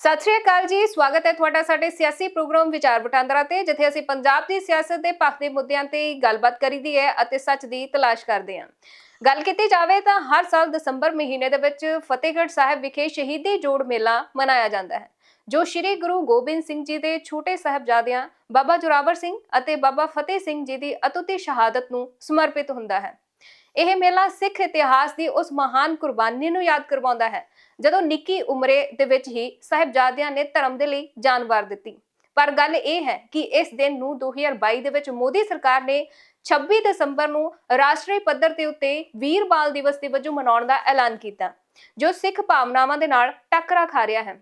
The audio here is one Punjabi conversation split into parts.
ਸਤਿ ਸ਼੍ਰੀ ਅਕਾਲ ਜੀ, ਸਵਾਗਤ ਹੈ ਤੁਹਾਡਾ ਸਾਡੇ ਸਿਆਸੀ ਪ੍ਰੋਗਰਾਮ ਵਿਚਾਰ ਵਟਾਂਦਰਾ ਤੇ, ਜਿੱਥੇ ਅਸੀਂ ਪੰਜਾਬ ਦੀ ਸਿਆਸਤ ਦੇ ਪੱਖ ਦੇ ਮੁੱਦਿਆਂ ਤੇ ਗੱਲਬਾਤ ਕਰੀਦੀ ਹੈ ਅਤੇ ਸੱਚ ਦੀ ਤਲਾਸ਼ ਕਰਦੇ ਹਾਂ। ਗੱਲ ਕੀਤੀ ਜਾਵੇ ਤਾਂ ਹਰ ਸਾਲ ਦਸੰਬਰ ਮਹੀਨੇ ਦੇ ਵਿੱਚ ਫਤਿਹਗੜ੍ਹ ਸਾਹਿਬ ਵਿਖੇ ਸ਼ਹੀਦੀ ਜੋੜ ਮੇਲਾ ਮਨਾਇਆ ਜਾਂਦਾ ਹੈ, ਜੋ ਸ੍ਰੀ ਗੁਰੂ ਗੋਬਿੰਦ ਸਿੰਘ ਜੀ ਦੇ ਛੋਟੇ ਸਾਹਿਬਜ਼ਾਦਿਆਂ ਬਾਬਾ ਜੋਰਾਵਰ ਸਿੰਘ ਅਤੇ ਬਾਬਾ ਫਤਿਹ ਸਿੰਘ ਜੀ ਦੀ ਅਤੁੱਤੀ ਸ਼ਹਾਦਤ ਨੂੰ ਸਮਰਪਿਤ ਹੁੰਦਾ ਹੈ। ਇਹ ਮੇਲਾ ਸਿੱਖ ਇਤਿਹਾਸ ਦੀ ਉਸ ਮਹਾਨ ਕੁਰਬਾਨੀ ਨੂੰ ਯਾਦ ਕਰਵਾਉਂਦਾ ਹੈ, ਜਦੋਂ ਨਿੱਕੀ ਉਮਰੇ ਦੇ ਵਿੱਚ ਹੀ ਸਾਹਿਬਜ਼ਾਦਿਆਂ ਨੇ ਧਰਮ ਦੇ ਲਈ ਜਾਨ ਵਾਰ ਦਿੱਤੀ। ਪਰ ਗੱਲ ਇਹ ਹੈ ਕਿ ਇਸ ਦਿਨ ਨੂੰ 2022 ਦੇ ਵਿੱਚ ਮੋਦੀ ਸਰਕਾਰ ਨੇ 26 ਦਸੰਬਰ ਨੂੰ ਰਾਸ਼ਟਰੀ ਪੱਧਰ ਤੇ ਉੱਤੇ ਵੀਰ ਬਾਲ ਦਿਵਸ ਦੇ ਵਜੋਂ ਮਨਾਉਣ ਦਾ ਐਲਾਨ ਕੀਤਾ, ਜੋ ਸਿੱਖ ਭਾਵਨਾਵਾਂ ਦੇ ਨਾਲ ਟੱਕਰਾ ਖਾ ਰਿਹਾ ਹੈ।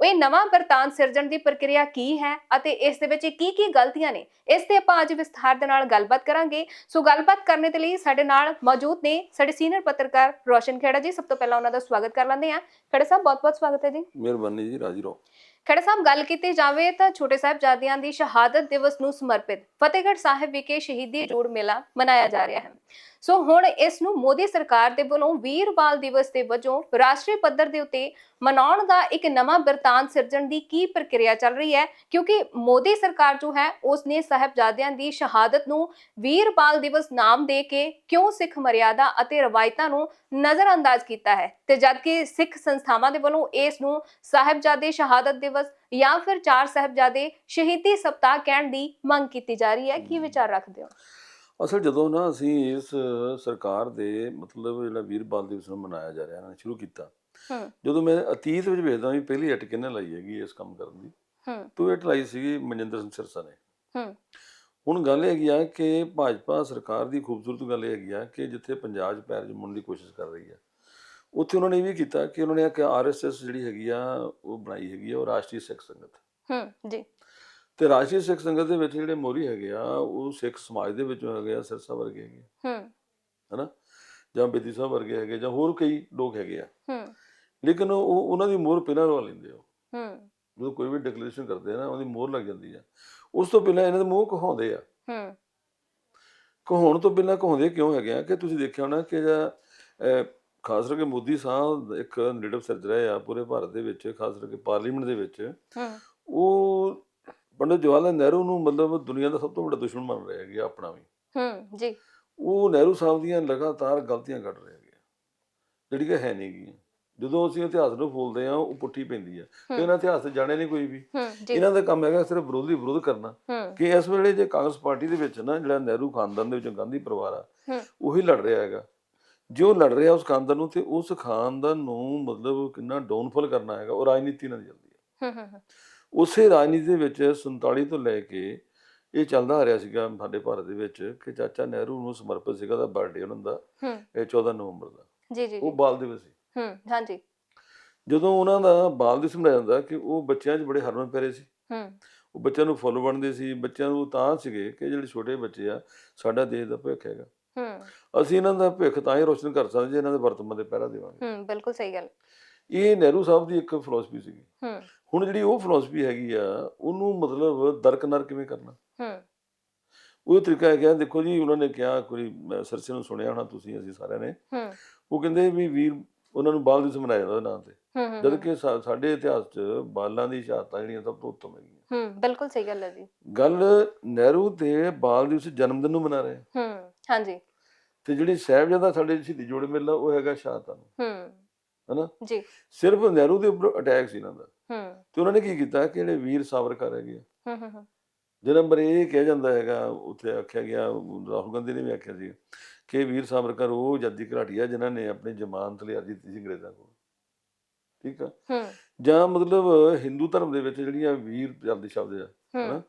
ਉਹ ਇਹ ਨਵਾਂ ਵਰਤਾਨ ਸਿਰਜਣ ਦੀ ਪ੍ਰਕਿਰਿਆ ਕੀ ਹੈ ਅਤੇ ਇਸ ਦੇ ਵਿੱਚ ਕੀ ਕੀ ਗਲਤੀਆਂ ਨੇ? ਇਸ ਤੇ ਆਪਾਂ ਅੱਜ ਵਿਸਥਾਰ ਦੇ ਨਾਲ ਗੱਲਬਾਤ ਕਰਾਂਗੇ। ਸੋ ਗੱਲਬਾਤ ਕਰਨ ਦੇ ਲਈ ਸਾਡੇ ਨਾਲ ਮੌਜੂਦ ਨੇ ਸਾਡੇ ਸੀਨੀਅਰ ਪੱਤਰਕਾਰ ਰੋਸ਼ਨ ਖੇੜਾ ਜੀ। ਸਭ ਤੋਂ ਪਹਿਲਾਂ ਉਹਨਾਂ ਦਾ ਸਵਾਗਤ ਕਰ ਲੈਂਦੇ ਹਾਂ। ਖੇੜਾ ਸਾਹਿਬ, ਬਹੁਤ-ਬਹੁਤ ਸਵਾਗਤ ਹੈ ਜੀ। ਮਿਹਰਬਾਨੀ ਜੀ, ਰਾਜੀ ਰਹੋ। ਖੜਾ ਸਾਹਿਬ, ਗੱਲ ਕੀਤੀ ਜਾਵੇ ਤਾਂ ਛੋਟੇ ਸਾਹਿਬਜ਼ਾਦਿਆਂ ਦੀ ਸ਼ਹਾਦਤ ਦਿਵਸ ਨੂੰ ਸਮਰਪਿਤ ਫਤਿਹਗੜ੍ਹ ਸਾਹਿਬ ਵਿਖੇ ਸ਼ਹੀਦੀ ਜੋੜ ਮੇਲਾ ਮਨਾਇਆ ਜਾ ਰਿਹਾ ਹੈ। ਸੋ ਹੁਣ ਇਸ ਨੂੰ ਮੋਦੀ ਸਰਕਾਰ ਦੇ ਵੱਲੋਂ ਵੀਰ ਬਾਲ ਦਿਵਸ ਦੇ ਵਜੋਂ ਰਾਸ਼ਟਰੀ ਪੱਧਰ ਦੇ ਉੱਤੇ ਮਨਾਉਣ ਦਾ ਇੱਕ ਨਵਾਂ ਬਿਰਤਾਂਤ ਸਿਰਜਣ ਦੀ ਕੀ ਪ੍ਰਕਿਰਿਆ ਚੱਲ ਰਹੀ ਹੈ? ਕਿਉਂਕਿ ਮੋਦੀ ਸਰਕਾਰ ਜੋ ਹੈ ਉਸ ਨੇ ਸਾਹਿਬਜ਼ਾਦਿਆਂ ਦੀ ਸ਼ਹਾਦਤ ਨੂੰ ਵੀਰ ਬਾਲ ਦਿਵਸ ਨਾਮ ਦੇ ਕੇ ਕਿਉਂ ਸਿੱਖ ਮਰਿਆਦਾ ਅਤੇ ਰਵਾਇਤਾਂ ਨੂੰ ਨਜ਼ਰਅੰਦਾਜ਼ ਕੀਤਾ ਹੈ? ਤੇ ਜਦਕਿ ਸਿੱਖ ਸੰਸਥਾਵਾਂ ਦੇ ਵੱਲੋਂ ਇਸ ਨੂੰ ਸਾਹਿਬਜ਼ਾਦੇ ਸ਼ਹਾਦਤ ਦਿਵਸ ਜਾਂ ਫਿਰ ਚਾਰ ਸਾਹਿਬਜ਼ਾਦੇ ਸ਼ਹੀਦੀ ਸਪਤਾਹ ਕਹਿਣ ਦੀ ਮੰਗ ਕੀਤੀ ਜਾ ਰਹੀ ਹੈ ਕੀ ਵਿਚਾਰ ਰੱਖਦੇ ਹੋ? ਅਸਲ ਜਦੋਂ ਨਾ ਅਸੀਂ ਇਸ ਸਰਕਾਰ ਦੇ ਮਤਲਬ ਜਿਹੜਾ ਵੀਰ ਬਾਲ ਦਿਵਸ ਨੂੰ ਮਨਾਇਆ ਜਾ ਰਿਹਾ ਨਾ ਸ਼ੁਰੂ ਕੀਤਾ ਹੂੰ। ਜਦੋਂ ਮੈਂ ਅਤੀਤ ਵਿੱਚ ਵੇਖਦਾ ਵੀ ਪਹਿਲੀ ਅਟ ਕਿੰਨੇ ਲਾਈ ਹੈਗੀ ਇਸ ਕੰਮ ਕਰਨ ਦੀ? ਹੂੰ। ਤੋ ਇਹ ਲਾਈ ਸੀਗੀ ਮਨਜਿੰਦਰ ਸਿੰਘ ਸਿਰਸਾ ਨੇ। ਹੂੰ। ਹੁਣ ਗੱਲ ਇਹ ਹੈਗੀ ਆ ਕਿ ਭਾਜਪਾ ਸਰਕਾਰ ਦੀ ਖੂਬਸੂਰਤ ਗੱਲ ਇਹ ਹੈਗੀ ਆ ਕਿ ਜਿੱਥੇ ਪੰਜਾਬ 'ਚ ਪੈਰ ਜਮਾਉਣ ਦੀ ਕੋਸ਼ਿਸ਼ ਕਰ ਰਹੀ ਆ ਉੱਥੇ ਉਹਨਾਂ ਨੇ ਇਹ ਵੀ ਕੀਤਾ ਕਿ ਉਹਨਾਂ ਨੇ ਇੱਕ ਆਰਐਸਐਸ ਜਿਹੜੀ ਹੈਗੀ ਆ ਉਹ ਬਣਾਈ ਹੈਗੀ ਆ ਉਹ ਰਾਸ਼ਟਰੀ ਸਿੱਖ ਸੰਗਤ। ਹੂੰ ਜੀ। ਤੇ ਰਾਸ਼ਟਰੀ ਸਿੱਖ ਸੰਗਤ ਦੇ ਵਿੱਚ ਜਿਹੜੇ ਮੋਰੀ ਹੈਗੇ ਆ ਉਹ ਸਿੱਖ ਸਮਾਜ ਦੇ ਵਿੱਚੋਂ ਹੈਗੇ ਆ ਸਿਰਸਾ ਵਰਗੇ ਹੈਗੇ। ਹੂੰ। ਹਨਾ? ਜਾਂ ਬੇਦੀ ਸਾਹਿਬ ਵਰਗੇ ਹੈਗੇ ਜਾਂ ਹੋਰ ਕਈ ਲੋਕ ਹੈਗੇ ਆ। ਹੂੰ। ਲੇਕਿਨ ਉਹ ਉਹਨਾਂ ਦੀ ਮੋਹਰ ਪਹਿਲਾਂ ਲਵਾ ਲੈਂਦੇ ਆ ਉਹ। ਹੂੰ। ਜਦੋਂ ਕੋਈ ਵੀ ਡਿਕਲੇਰੇਸ਼ਨ ਕਰਦੇ ਆ ਨਾ ਉਹਦੀ ਮੋਹਰ ਲੱਗ ਜਾਂਦੀ ਆ। ਉਸ ਤੋਂ ਪਹਿਲਾਂ ਇਹਨਾਂ ਦੇ ਮੂੰਹ ਕਹਾਉਂਦੇ ਆ। ਹੂੰ। ਕਹਾਉਣ ਤੋਂ ਪਹਿਲਾਂ ਕਹਾਉਂਦੇ ਕਿਉਂ ਹੈਗੇ ਆ ਕਿ ਤੁਸੀਂ ਦੇਖਿਆ ਹੋਣਾ ਕਿ ਜਾਂ ਅਹ, ਖਾਸ ਕਰਕੇ ਮੋਦੀ ਸਾਹਿਬ ਇੱਕ ਲੀਡਰ ਸਿਰਜ ਰਹੇ ਆ ਪੂਰੇ ਭਾਰਤ ਦੇ ਵਿੱਚ ਖਾਸ ਕਰਕੇ ਪਾਰਲੀਮੈਂਟ ਦੇ ਵਿੱਚ। ਹੂੰ। ਉਹ ਪੰਡਿਤ ਜਵਾਹਰ ਲਾਲ ਨਹਿਰੂ ਨੂੰ ਮਤਲਬ ਦੁਨੀਆ ਦਾ ਸਭ ਤੋਂ ਵੱਡਾ ਦੁਸ਼ਮਣ ਮੰਨ ਰਹੇ ਹੈਗੇ ਆਪਣਾ ਵੀ। ਹੂੰ ਜੀ। ਉਹ ਨਹਿਰੂ ਸਾਹਿਬ ਦੀਆਂ ਲਗਾਤਾਰ ਗਲਤੀਆਂ ਕੱਢ ਰਹੇ ਹੈਗੇ ਜਿਹੜੀ ਕਿ ਹੈ ਨਹੀਂ ਗੀਆਂ। ਜਦੋਂ ਅਸੀਂ ਇਤਿਹਾਸ ਨੂੰ ਫੋਲਦੇ ਆ ਉਹ ਪੁੱਠੀ ਪੈਂਦੀ ਆ। ਤੇ ਇਹਨਾਂ ਇਤਿਹਾਸ ਤੇ ਜਾਣੇ ਨਹੀਂ ਕੋਈ ਵੀ। ਇਹਨਾਂ ਦਾ ਕੰਮ ਹੈਗਾ ਸਿਰਫ ਵਿਰੋਧੀ ਵਿਰੋਧ ਕਰਨਾ। ਕਿ ਇਸ ਵੇਲੇ ਜੇ ਕਾਂਗਰਸ ਪਾਰਟੀ ਦੇ ਵਿੱਚ ਨਾ ਜਿਹੜਾ ਨਹਿਰੂ ਖਾਨਦਾਨ ਦੇ ਵਿੱਚੋਂ ਗਾਂਧੀ ਪਰਿਵਾਰ ਆ। ਉਹੀ ਲੜ ਰਿਹਾ ਹੈਗਾ। ਜੋ ਲੜ ਰਿਹਾ ਉਸ ਖਾਨਦਾਨ ਨੂੰ ਤੇ ਉਸ ਖਾਨਦਾਨ ਨੂੰ ਮਤਲਬ ਕਿੰਨਾ ਡਾਊਨਫਾਲ ਕਰਨਾ ਹੈਗਾ ਉਹ ਰਾਜਨੀਤੀ ਨਾਲ ਚੱਲਦੀ ਹੈ। ਉਸੇ ਰਾਜਨੀਤੀ ਦੇ ਵਿੱਚ 47 ਤੋਂ ਲੈ ਕੇ ਇਹ ਚੱਲਦਾ ਆ ਰਿਹਾ ਸੀਗਾ ਸਾਡੇ ਭਾਰਤ ਦੇ ਵਿੱਚ ਕਿ ਚਾਚਾ ਨਹਿਰੂ ਨੂੰ ਸਮਰਪਿਤ ਸੀਗਾ ਦਾ ਬਰਥਡੇ ਉਹਨਾਂ ਦਾ ਇਹ 14 ਨਵੰਬਰ ਦਾ। ਜੀ ਜੀ ਉਹ ਬਾਲ ਦਿਵਸ ਸੀ। ਹੂੰ ਹਾਂਜੀ। ਜਦੋਂ ਉਹਨਾਂ ਦਾ ਬਾਲ ਦਿਵਸ ਮਨਾਇਆ ਜਾਂਦਾ ਕਿ ਉਹ ਬੱਚਿਆਂ 'ਚ ਬੜੇ ਹਰਮਨ ਪਿਆਰੇ ਸੀ। ਹੂੰ ਉਹ ਬੱਚਿਆਂ ਨੂੰ ਫੁੱਲ ਬਣਦੇ ਸੀ ਬੱਚਿਆਂ ਨੂੰ ਤਾਂ ਸੀਗੇ ਕਿ ਜਿਹੜੇ ਛੋਟੇ ਬੱਚੇ ਆ ਸਾਡਾ ਦੇਸ਼ ਦਾ ਭਵਿੱਖ ਹੈਗਾ। ਅਸੀਂ ਇਹਨਾਂ ਦਾ ਭਵਿੱਖ ਤਾਂ ਹੀ ਰੋਸ਼ਨ ਕਰ ਸਕਦੇ ਜੇ ਇਹਨਾਂ ਦੇ ਵਰਤਮਾਨ ਦੇ ਪਹਿਰਾ ਦੇਵਾਂਗੇ। ਹੂੰ ਬਿਲਕੁਲ ਸਹੀ ਗੱਲ। ਇਹ ਨਹਿਰੂ ਸਾਹਿਬ ਦੀ ਇੱਕ ਫਿਲਾਸਫੀ ਸੀਗੀ। ਹੂੰ। ਹੁਣ ਜਿਹੜੀ ਉਹ ਫਿਲਾਸਫੀ ਹੈਗੀ ਆ ਉਹਨੂੰ ਮਤਲਬ ਦਰਕਨਾਰ ਕਿਵੇਂ ਕਰਨਾ? ਹੂੰ। ਉਹ ਤਰੀਕਾ ਹੈਗਾ ਦੇਖੋ ਜੀ ਉਹਨਾਂ ਨੇ ਕਿਹਾ ਕੋਈ ਸਰਸੇ ਨੂੰ ਸੁਣਿਆ ਹੋਣਾ ਤੁਸੀਂ ਅਸੀਂ ਸਾਰਿਆਂ ਨੇ। ਹੂੰ। ਉਹ ਕਹਿੰਦੇ ਵੀ ਵੀਰ ਉਹਨਾਂ ਨੂੰ ਬਾਲ ਦਿਵਸ ਮਨਾਇਆ ਜਾਂਦਾ ਉਹਦੇ ਨਾਂ ਤੇ। ਹੂੰ ਹੂੰ, ਜਦ ਕਿ ਸਾਡੇ ਇਤਿਹਾਸ 'ਚ ਬਾਲਾਂ ਦੀ ਸ਼ਹਾਦਤਾਂ ਜਿਹੜੀਆਂ ਸਭ ਤੋਂ ਉੱਤਮ ਹੈਗੀਆਂ। ਹੂੰ ਬਿਲਕੁਲ ਸਹੀ ਗੱਲ ਹੈ ਜੀ। ਗੱਲ ਨਹਿਰੂ ਦੇ ਬਾਲ ਦਿਵਸ ਜਨਮ ਦਿਨ ਨੂੰ ਮਨਾ ਰਹੇ। ਹੂੰ ਹਾਂਜੀ। ਤੇ ਜਿਹੜੀ ਸਾਹਿਬਜ਼ਾਦਾ ਸਾਡੇ ਸ਼ਹੀਦੀ ਜੋੜ ਮੇਲਾ ਉਹ ਹੈਗਾ ਸ਼ਹਾਦਤਾਂ ਨੂੰ ਹੂੰ। ਹਨਾ? ਜੀ। ਸਿਰਫ ਨਹਿਰੂ ਦੇ ਉੱਪਰ ਅਟੈਕ ਸੀ ਇਹਨਾਂ ਦਾ। ਹੂੰ। ਤੇ ਉਹਨਾਂ ਨੇ ਕੀ ਕੀਤਾ? ਕਿ ਜਿਹੜੇ ਵੀਰ ਸਾਵਰਕਰ ਹੈਗੇ ਹੂੰ ਹੂੰ ਹੂੰ, ਜਿਹਨਾਂ ਨੰਬਰ ਇਹ ਕਿਹਾ ਜਾਂਦਾ ਹੈਗਾ ਉੱਥੇ ਆਖਿਆ ਗਿਆ ਰਾਹੁਲ ਗਾਂਧੀ ਨੇ ਵੀ ਆਖਿਆ ਸੀ ਕਿ ਵੀਰ ਸਾਵਰਕਰ ਉਹ ਜੱਦੀ ਘਰਾਟੀ ਆ ਜਿਨ੍ਹਾਂ ਨੇ ਆਪਣੀ ਜ਼ਮਾਨਤ ਲਈ ਅਰਜ਼ੀ ਦਿੱਤੀ ਸੀ ਅੰਗਰੇਜ਼ਾਂ ਕੋਲ। ਠੀਕ ਆ? ਹੂੰ। ਜਾਂ ਮਤਲਬ ਹਿੰਦੂ ਧਰਮ ਦੇ ਵਿੱਚ ਜਿਹੜੀਆਂ ਵੀਰ ਚੱਲਦੇ ਸ਼ਬਦ ਆ ਹਨਾ?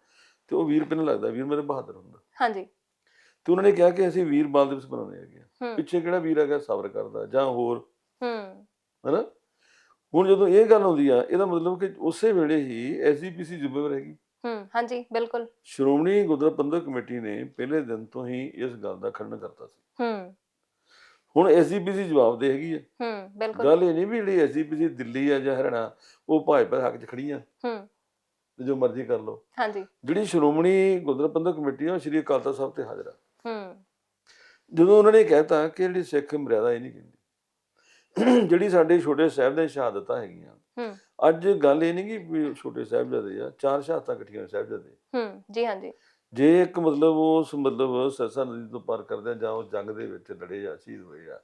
ਤੇ ਉਹ ਵੀਰ ਪਹਿਲਾਂ ਲੱਗਦਾ ਵੀਰ ਮੇਰੇ ਬਹਾਦਰ ਹੁੰਦਾ। ਹਾਂਜੀ। ਤੇ ਉਹਨਾਂ ਨੇ ਕਿਹਾ ਕਿ ਅਸੀਂ ਵੀਰ ਬਾਲ ਦਿਵਸ ਮਨਾਉਣੇ ਹੈਗੇ ਆ। ਪਿੱਛੇ ਕਿਹੜਾ ਵੀਰ ਹੈਗਾ ਸਾਵਰਕਰ ਦਾ ਜਾਂ ਹੋਰ। ਹੂੰ। ਹਨਾ? ਹੁਣ ਜਦੋਂ ਇਹ ਗੱਲ ਆਉਂਦੀ ਆ ਇਹਦਾ ਮਤਲਬ ਕਿ ਉਸੇ ਵੇਲੇ ਹੀ ਐਸਜੀਪੀਸੀ ਜ਼ਿੰਮੇਵਾਰ ਹੈਗੀ। ਹੂੰ ਹਾਂਜੀ ਬਿਲਕੁਲ। ਸ਼੍ਰੋਮਣੀ ਗੁਰਦੁਆਰਾ ਪ੍ਰਬੰਧਕ ਕਮੇਟੀ ਨੇ ਪਹਿਲੇ ਦਿਨ ਤੋਂ ਹੀ ਇਸ ਗੱਲ ਦਾ ਖੰਡਨ ਕਰਤਾ ਸੀ। ਹੂੰ। ਹੁਣ ਐਸਜੀਪੀਸੀ ਜਵਾਬ ਦੇ ਹੈਗੀ ਹੈ ਹੂੰ ਬਿਲਕੁਲ। ਗੱਲ ਇਹ ਨਹੀਂ ਵੀ ਜਿਹੜੀ ਐਸਜੀਪੀਸੀ ਦਿੱਲੀ ਆ ਜਾਂ ਹਰਿਆਣਾ ਉਹ ਭਾਜਪਾ ਦੇ ਹੱਕ 'ਚ ਖੜੀ ਆ। ਹੂੰ। ਤੇ ਜੋ ਮਰਜ਼ੀ ਕਰ ਲਓ। ਹਾਂਜੀ। ਜਿਹੜੀ ਸ਼੍ਰੋਮਣੀ ਗੁਰਦੁਆਰਾ ਪ੍ਰਬੰਧਕ ਕਮੇਟੀ ਆ ਉਹ ਸ਼੍ਰੀ ਅਕਾਲ ਤਖਤ ਸਾਹਿਬ ਤੇ ਹਾਜ਼ਰ ਆ। ਹੂੰ। ਜਦੋਂ ਉਹਨਾਂ ਨੇ ਕਹਿਤਾ ਕਿ ਜਿਹੜੀ ਸਿੱਖ ਮਰਿਆਦਾ ਇਹ ਨਹੀਂ ਕਹਿੰਦੀ ਜਿਹੜੀ ਸਾਡੇ ਛੋਟੇ ਸਾਹਿਬ ਦੇ ਸ਼ਹਾਦਤਾਂ ਹੈਗੀਆਂ ਹੂੰ। ਅੱਜ ਗੱਲ ਇਹ ਨਹੀਂ ਕਿ ਛੋਟੇ ਸਾਹਿਬਜ਼ਾਦੇ ਆ ਚਾਰ ਸ਼ਹਾਦਤਾਂ ਇਕੱਠੀਆਂ ਸਾਹਿਬਜ਼ਾਦੇ। ਹੂੰ ਜੀ ਹਾਂਜੀ। ਜੇ ਇੱਕ ਮਤਲਬ ਉਸ ਮਤਲਬ ਸਰਸਾ ਨਦੀ ਤੋਂ ਪਾਰ ਕਰਦੇ ਜਾਂ ਉਹ ਜੰਗ ਦੇ ਵਿੱਚ ਲੜੇ ਆ ਸ਼ਹੀਦ ਹੋਏ ਆ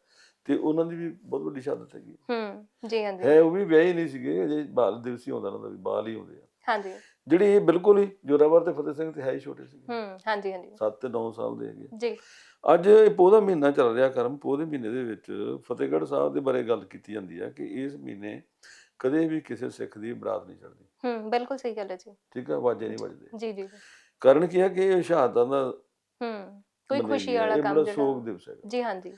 ਤੇ ਉਹਨਾਂ ਦੀ ਵੀ ਬਹੁਤ ਵੱਡੀ ਸ਼ਹਾਦਤ ਹੈਗੀ। ਹੂੰ ਜੀ ਹਾਂਜੀ। ਹੈ ਉਹ ਵੀ ਵਿਆਹੇ ਨਹੀਂ ਸੀਗੇ ਅਜੇ ਬਾਲ ਦਿਵਸ ਹੀ ਹੁੰਦਾ ਉਹਨਾਂ ਦਾ ਵੀ ਬਾਲ ਹੀ ਹੁੰਦੇ ਆ। ਹਾਂਜੀ। ਜਿਹੜੀ ਇਹ ਬਿਲਕੁਲ ਹੀ ਜੋਰਾਵਰ ਤੇ ਫਤਿਹ ਸਿੰਘ ਤੇ ਹੈ ਹੀ ਛੋਟੇ ਸੀਗੇ। ਹੂੰ ਹਾਂਜੀ ਹਾਂਜੀ। 7 ਤੇ 9 ਸਾਲ ਦੇ ਹੈਗੇ ਜੀ। ਅੱਜ ਇਹ ਪੋਹ ਮਹੀਨਾ ਚੱਲ ਰਿਹਾ ਕਰਮ ਪੋਹ ਦੇ ਮਹੀਨੇ ਦੇ ਵਿੱਚ ਫਤਿਹਗੜ੍ਹ ਸਾਹਿਬ ਦੇ ਬਾਰੇ ਗੱਲ ਕੀਤੀ ਜਾਂਦੀ ਹੈ ਕਿ ਇਸ ਮਹੀਨੇ ਕਦੇ ਵੀ ਕਿਸੇ ਸਿੱਖ ਦੀ ਬਰਾਤ ਨਹੀਂ ਚੜਦੀ ਹੂੰ ਬਿਲਕੁਲ ਸਹੀ ਗੱਲ ਹੈ ਜੀ। ਠੀਕ ਹੈ ਵਾਜੇ ਨਹੀਂ ਵੱਜਦੇ। ਜੀ ਜੀ। ਕਾਰਨ ਕੀ ਹੈ ਕਿ ਇਹ ਸ਼ਹਾਦਤਾਂ ਦਾ ਹੂੰ ਕੋਈ ਖੁਸ਼ੀ ਹੈ, ਵਾਲਾ ਕੰਮ ਜਿਹੜਾ ਸੋਗ ਦਿਵਸ ਹੈਗਾ। ਜੀ ਹਾਂਜੀ।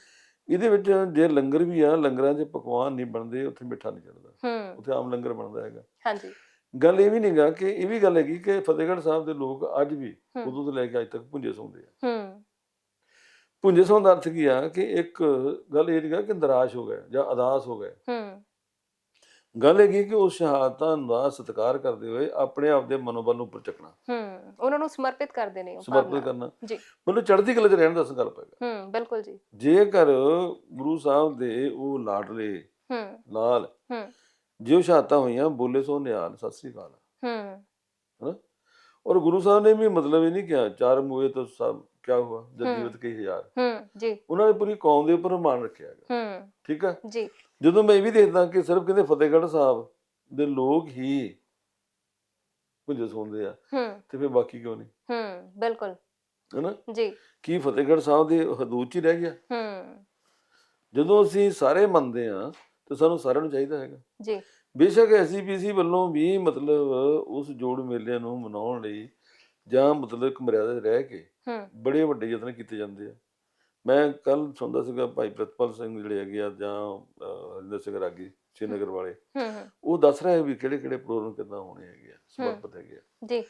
ਇਹਦੇ ਵਿੱਚ ਜੇ ਲੰਗਰ ਵੀ ਆ ਲੰਗਰਾਂ 'ਚ ਪਕਵਾਨ ਨਹੀਂ ਬਣਦੇ ਉੱਥੇ ਮਿੱਠਾ ਨਹੀਂ ਚੜਦਾ ਹੂੰ। ਉੱਥੇ ਆਮ ਲੰਗਰ ਬਣਦਾ ਹੈਗਾ। ਹਾਂਜੀ। ਗੱਲ ਇਹ ਵੀ ਨਹੀਂਗਾ ਕਿ ਇਹ ਵੀ ਗੱਲ ਹੈਗੀ ਕਿ ਫਤਿਹਗੜ੍ਹ ਸਾਹਿਬ ਦੇ ਲੋਕ ਅੱਜ ਵੀ। ਉਦੋਂ ਤੋਂ ਲੈ ਕੇ ਅੱਜ ਤੱਕ ਪੁੰਜੇ ਸੌਂਦੇ ਆ। ਹੂੰ। ਪੁੰਜੇ ਦਾ ਅਰਥ ਕੀ ਆ ਕਿ ਇੱਕ ਗੱਲ ਇਹ ਨਹੀਂਗਾ ਕਿ ਨਿਰਾਸ਼ ਹੋ ਗਏ ਜਾਂ ਅਦਾਸ ਹੋ ਗਏ। ਹੂੰ। ਗੱਲ ਹੈਗੀ ਕਿ ਉਸ ਸ਼ਹਾਦਤਾਂ ਦਾ ਸਤਿਕਾਰ ਕਰਦੇ ਹੋਏ ਆਪਣੇ ਆਪ ਦੇ ਮਨੋਬਲ ਨੂੰ ਉੱਪਰ ਚੱਕਣਾ। ਹੂੰ ਉਹਨਾਂ ਨੂੰ ਸਮਰਪਿਤ ਕਰਦੇ ਨੇ ਉਹ ਸਮਰਪਿਤ। ਕਰਨਾ। ਜੀ। ਮਤਲਬ ਚੜ੍ਹਦੀ ਕਲਾ 'ਚ ਰਹਿਣ ਦਾ ਸੰਕਲਪ ਹੈਗਾ। ਹੂੰ ਬਿਲਕੁਲ ਜੀ। ਜੇਕਰ ਗੁਰੂ ਸਾਹਿਬ ਦੇ ਉਹ ਲਾਡਲੇ ਹੂੰ। ਲਾਲ ਹੂੰ। ਜੇ ਉਹ ਸ਼ਹਾਦਤਾਂ ਹੋਈਆਂ ਬੋਲੇ ਸੋ ਨਿਹਾਲ ਸਤਿ ਸ੍ਰੀ ਅਕਾਲ। ਹੂੰ। ਔਰ ਗੁਰੂ ਸਾਹਿਬ ਨੇ ਵੀ ਮਤਲਬ ਇਹ ਨਹੀਂ ਕਿਹਾ ਚਾਰ ਮੂਏ ਤੋਂ ਸਭ ਕਿਆ ਹੁਆ? ਜਦ ਹੂੰ। ਜੀਵਤ ਕਈ ਹਜ਼ਾਰ। ਹੂੰ ਜੀ। ਉਹਨਾਂ ਨੇ ਪੂਰੀ ਕੌਮ ਦੇ ਉੱਪਰ ਮਾਣ ਰੱਖਿਆ ਹੂੰ। ਠੀਕ ਆ? ਜੀ। ਜਦੋਂ ਮੈਂ ਇਹ ਵੀ ਦੇਖਦਾ ਕਿ ਸਿਰਫ ਕਹਿੰਦੇ ਫਤਿਹਗੜ੍ਹ ਸਾਹਿਬ ਦੇ ਲੋਕ ਹੀ ਪੁੰਜੇ ਸੌਂਦੇ ਆ ਤੇ ਫਿਰ ਬਾਕੀ ਕਿਉਂ ਨਹੀਂ? ਹੂੰ ਬਿਲਕੁਲ। ਹੈਨਾ? ਜੀ। ਕੀ ਫਤਿਹਗੜ੍ਹ ਸਾਹਿਬ ਦੇ ਹਦੂਦ 'ਚ ਹੀ ਰਹਿ ਗਿਆ? ਹੂੰ। ਜਦੋਂ ਅਸੀਂ ਸਾਰੇ ਮੰਨਦੇ ਆ ਤੇ ਸਾਨੂੰ ਸਾਰਿਆਂ ਨੂੰ ਚਾਹੀਦਾ ਹੈਗਾ। ਜੀ। ਬੇਸ਼ੱਕ ਐਸਜੀਪੀਸੀ ਵੱਲੋਂ ਵੀ ਮਤਲਬ ਉਸ ਜੋੜ ਮੇਲਿਆਂ ਨੂੰ ਮਨਾਉਣ ਲਈ ਜਾਂ ਮਤਲਬ ਇੱਕ ਮਰਿਆਦਾ ਰਹਿ ਕੇ ਬੜੇ ਵੱਡੇ ਯਤਨ ਕੀਤੇ ਜਾਂਦੇ ਆ। ਮੈਂ ਕੱਲ ਸੁਣਦਾ ਸੀਗਾ ਭਾਈ ਪ੍ਰਤਪਾਲ ਸਿੰਘ ਜਿਹੜੇ ਹੈਗੇ ਆ ਜਾਂ ਹਰਿੰਦਰ ਸਿੰਘ ਰਾਗੀ ਸ਼੍ਰੀਨਗਰ ਵਾਲੇ। ਉਹ ਦੱਸ ਰਹੇ ਵੀ ਕਿਹੜੇ ਕਿਹੜੇ ਪ੍ਰੋਗਰਾਮ ਕਿੱਦਾਂ ਹੋਣੇ ਹੈਗੇ ਆ ਸਮਰਪਿਤ ਹੈਗੇ ਆ। ਜੀ।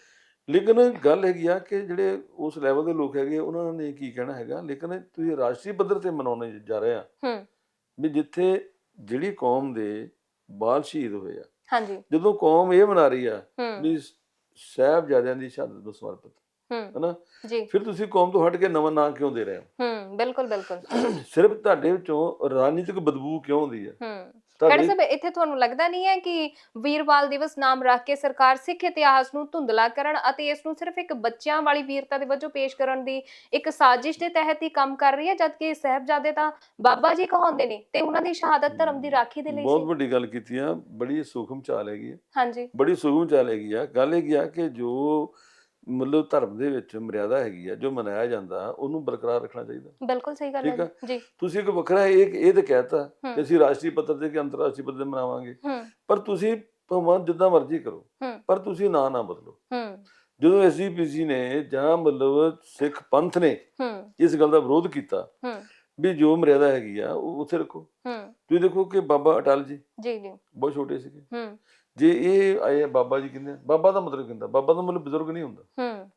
ਲੇਕਿਨ ਗੱਲ ਹੈਗੀ ਆ ਕਿ ਜਿਹੜੇ ਉਸ ਲੈਵਲ ਦੇ ਲੋਕ ਹੈਗੇ ਉਹਨਾਂ ਨੇ ਕੀ ਕਹਿਣਾ ਹੈਗਾ ਲੇਕਿਨ ਤੁਸੀਂ ਰਾਸ਼ਟਰੀ ਪੱਧਰ ਤੇ ਮਨਾਉਣੇ ਜਾ ਰਹੇ ਆ। ਹੂੰ। ਵੀ ਜਿੱਥੇ ਜਿਹੜੀ ਕੌਮ ਦੇ ਬਾਲ ਸ਼ਹੀਦ ਹੋਏ ਆ। ਹਾਂਜੀ। ਜਦੋਂ ਕੌਮ ਇਹ ਮਨਾ ਰਹੀ ਆ ਵੀ ਸਾਹਿਬਜ਼ਾਦਿਆਂ ਦੀ ਸ਼ਹਾਦਤ ਨੂੰ ਸਮਰਪਿਤ। ਹੂੰ। ਹਨਾ? ਜੀ। ਫਿਰ ਤੁਸੀਂ ਕੌਮ ਤੋਂ ਹਟ ਕੇ ਨਵਾਂ ਨਾਂ ਕਿਉਂ ਦੇ ਰਹੇ ਹੋ? ਹੂੰ ਬਿਲਕੁਲ ਬਿਲਕੁਲ। ਸਿਰਫ ਤੁਹਾਡੇ ਵਿੱਚੋਂ ਰਾਜਨੀਤਿਕ ਬਦਬੂ ਕਿਉਂ ਆਉਂਦੀ ਹੈ ਹੂੰ। ਖੜੇ ਸਾਹਿਬ ਇੱਥੇ ਤੁਹਾਨੂੰ ਲੱਗਦਾ ਨਹੀਂ ਹੈ ਕਿ ਵੀਰਵਾਲ ਦਿਵਸ ਨਾਮ ਰੱਖ ਕੇ ਸਰਕਾਰ ਸਿੱਖ ਇਤਿਹਾਸ ਨੂੰ ਧੁੰਦਲਾ ਕਰਨ ਅਤੇ ਇਸ ਨੂੰ ਸਿਰਫ ਇੱਕ ਬੱਚਿਆਂ ਵਾਲੀ ਵੀਰਤਾ ਦੇ ਵਜੋਂ ਪੇਸ਼ ਕਰਨ ਦੀ ਇੱਕ ਸਾਜ਼ਿਸ਼ ਦੇ ਤਹਿਤ ਹੀ ਕੰਮ ਕਰ ਰਹੀ ਹੈ ਜਦਕਿ ਸਾਹਿਬਜ਼ਾਦੇ ਤਾਂ ਬਾਬਾ ਜੀ ਕਹਾਉਂਦੇ ਨੇ ਤੇ ਉਹਨਾਂ ਦੀ ਸ਼ਹਾਦਤ ਧਰਮ ਦੀ ਰਾਖੀ ਦੇ ਲਈ ਬਹੁਤ ਵੱਡੀ ਗੱਲ ਕੀਤੀ ਆ ਬੜੀ ਸੂਖਮ ਚਾਲ ਹੈਗੀ ਹਾਂਜੀ। ਬੜੀ ਸੂਖਮ ਚਾਲ ਹੈਗੀ ਆ। ਗੱਲ ਹੈਗੀ ਆ ਕਿ ਜੋ ਮਤਲਬ ਧਰਮ ਦੇ ਵਿੱਚ ਮਰਿਆਦਾ ਹੈਗੀ ਆ ਜੋ ਮਨਾਇਆ ਜਾਂਦਾ ਉਹਨੂੰ ਬਰਕਰਾਰ ਰੱਖਣਾ ਚਾਹੀਦਾ। ਬਿਲਕੁਲ ਸਹੀ ਗੱਲ ਠੀਕ ਹੈ ਆ। ਜੀ। ਤੁਸੀਂ ਇੱਕ ਵੱਖਰਾ ਇਹ ਇਹ ਤਾਂ ਕਹਿਤਾ। ਕਿ ਅਸੀਂ ਰਾਸ਼ਟਰੀ ਪੱਧਰ ਤੇ ਕਿ ਅੰਤਰਰਾਸ਼ਟਰੀ ਪੱਧਰ ਤੇ ਮਨਾਵਾਂਗੇ। ਹੂੰ। ਪਰ ਤੁਸੀਂ ਭਾਵੇਂ ਜਿੱਦਾਂ ਮਰਜ਼ੀ ਕਰੋ ਹੂੰ। ਪਰ ਤੁਸੀਂ ਨਾਂ ਨਾ ਬਦਲੋ। ਹੂੰ। ਜਦੋਂ ਐਸਜੀਪੀਸੀ ਨੇ ਜਾਂ ਮਤਲਬ ਸਿੱਖ ਪੰਥ ਨੇ ਹੂੰ। ਇਸ ਗੱਲ ਦਾ ਵਿਰੋਧ ਕੀਤਾ ਹੂੰ। ਵੀ ਜੋ ਮਰਿਆਦਾ ਹੈਗੀ ਆ ਉਹ ਉੱਥੇ ਰੱਖੋ। ਹੂੰ। ਤੁਸੀਂ ਦੇਖੋ ਕਿ ਬਾਬਾ ਅਟਲ ਜੀ ਜੀ ਜੀ। ਬਹੁਤ ਛੋਟੇ ਸੀਗੇ। ਹੂੰ। ਜੇ ਇਹ ਆਏ ਬਾਬਾ ਜੀ ਕਹਿੰਦੇ ਬਾਬਾ ਦਾ ਮਤਲਬ ਕਹਿੰਦਾ ਬਾਬਾ ਦਾ ਮਤਲਬ ਬਜ਼ੁਰਗ ਨਹੀਂ ਹੁੰਦਾ। ਹੂੰ।